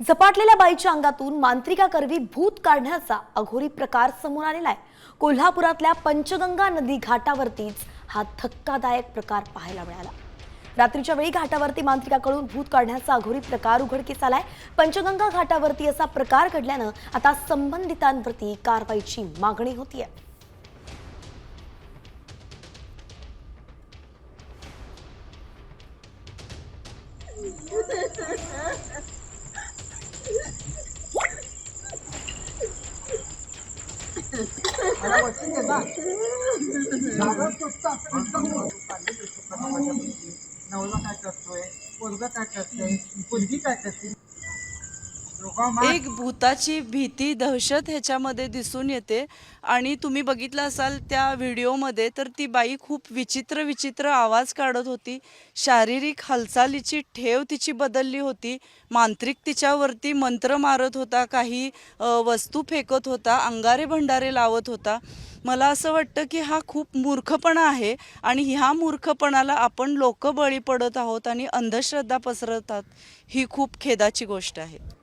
झपाटलेल्या बाईच्या अंगातून मांत्रिकाकरवी भूत काढण्याचा अघोरी प्रकार समोर आलेला आहे. कोल्हापुरातल्या पंचगंगा नदी घाटावरतीच हा धक्कादायक प्रकार पाहायला मिळाला. रात्रीच्या वेळी घाटावरती मांत्रिकाकडून भूत काढण्याचा अघोरी प्रकार उघडकीस आलाय. पंचगंगा घाटावरती असा प्रकार घडल्यानं आता संबंधितांवरती कारवाईची मागणी होतीये. नवरा काय करतोय? पोरगा काय करतोय? मुलगी काय करते? एक भूताची भीती दहशत ह्याच्यामध्ये दिसून येते. आणि तुम्ही बघितलं असाल त्या व्हिडिओमध्ये तर ती बाई खूप विचित्र विचित्र आवाज काढत होती. शारीरिक हालचालीची ठेव तिची बदलली होती. मांत्रिक तिच्यावरती मंत्र मारत होता काही वस्तू फेकत होता अंगारे भंडारे लावत होता. मला असं वाटतं की हा खूप मूर्खपणा आहे आणि ह्या मूर्खपणाला आपण लोक बळी पडत आहोत आणि अंधश्रद्धा पसरतात ही खूप खेदाची गोष्ट आहे.